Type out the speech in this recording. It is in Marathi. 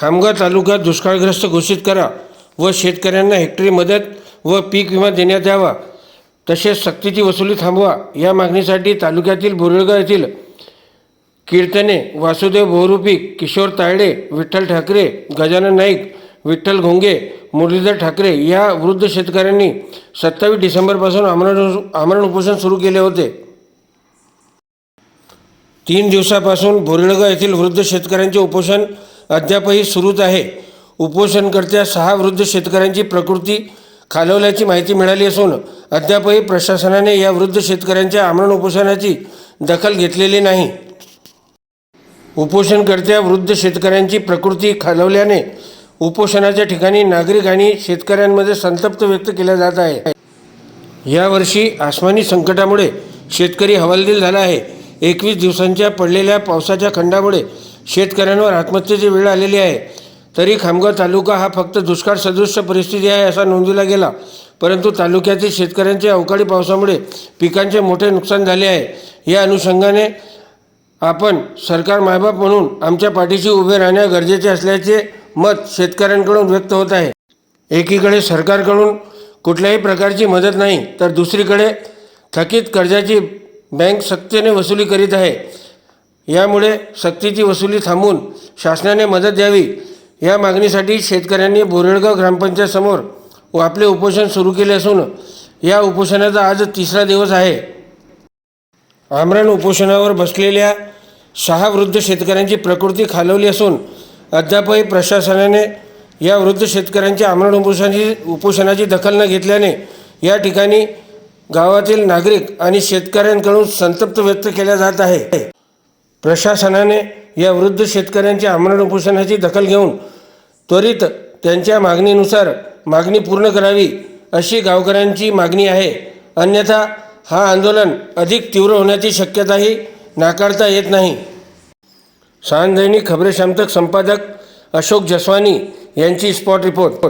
खामगाव तालुका दुष्काळग्रस्त घोषित करा व शेतकऱ्यांना हेक्टरी मदत व पीक विमा देण्यात यावा. तसेच सक्तीची वसुली थांबवा. या मागणीसाठी तालुक्यातील बोरळगाव येथील कीर्तने वासुदेव बहुरूपी किशोर तायडे विठ्ठल ठाकरे गजानन नाईक विठ्ठल घोंगे मुरलीधर ठाकरे या वृद्ध शेतकऱ्यांनी सत्तावीस डिसेंबरपासून आमरण आमरण उपोषण सुरू केले होते. तीन दिवसापासून बोरिळगाव येथील वृद्ध शेतकऱ्यांचे उपोषण अद्यापही सुरूच आहे. उपोषणकर्त्या सहा वृद्ध शेतकऱ्यांची प्रकृती खालवल्याची माहिती मिळाली असून अद्यापही प्रशासनाने या वृद्ध शेतकऱ्यांच्या आमरण उपोषणाची दखल घेतलेली नाही. उपोषणकर्त्या वृद्ध शेतकऱ्यांची प्रकृती खालवल्याने उपोषणाच्या ठिकाणी नागरिक आणि शेतकऱ्यांमध्ये संतप्त व्यक्त केला जात आहे. यावर्षी आसमानी संकटामुळे शेतकरी हवालदिल झाला आहे. एकवीस दिवसांच्या पडलेल्या पावसाच्या खंडामुळे शेतकऱ्यांवर आत्महत्येची वेळ आलेली आहे तरी खामगाव तालुका हा फक्त दुष्काळ सदृश्य परिस्थिती आहे असा नोंदविला गेला. परंतु तालुक्यातील शेतकऱ्यांच्या अवकाळी पावसामुळे पिकांचे मोठे नुकसान झाले आहे. या अनुषंगाने आपण सरकार मायबाप म्हणून आमच्या पाठीशी उभे राहणे गरजेचे असल्याचे मत शेतकऱ्यांकडून व्यक्त होत आहे. एकीकडे सरकारकडून कुठल्याही प्रकारची मदत नाही तर दुसरीकडे थकीत कर्जाची बँक सक्तीने वसुली करीत आहे. यामुळे सक्तीची वसुली थांबवून शासनाने मदत द्यावी. या मागणीसाठी शेतकऱ्यांनी बोरेळगाव ग्रामपंचायतसमोर व आपले उपोषण सुरू केले असून या उपोषणाचा आज तिसरा दिवस आहे. आमरण उपोषणावर बसलेल्या सहा वृद्ध शेतकऱ्यांची प्रकृती खालवली असून अद्यापही प्रशासनाने या वृद्ध शेतकऱ्यांच्या आमरण उपोषणाची उपोषणाची दखल न घेतल्याने या ठिकाणी गावातील नागरिक आणि शेतकऱ्यांकडून संतप्त व्यक्त केला जात आहे. प्रशासनाने या वृद्ध शेतकऱ्यांच्या आमरण उपोषणाची दखल घेऊन त्वरित त्यांच्या मागणीनुसार मागणी पूर्ण करावी अशी गावकऱ्यांची मागणी आहे. अन्यथा हा आंदोलन अधिक तीव्र होण्याची शक्यताही नाकारता येत नाही. सांदैनिक खबरेशामतक संपादक अशोक जसवानी यांची स्पॉट रिपोर्ट.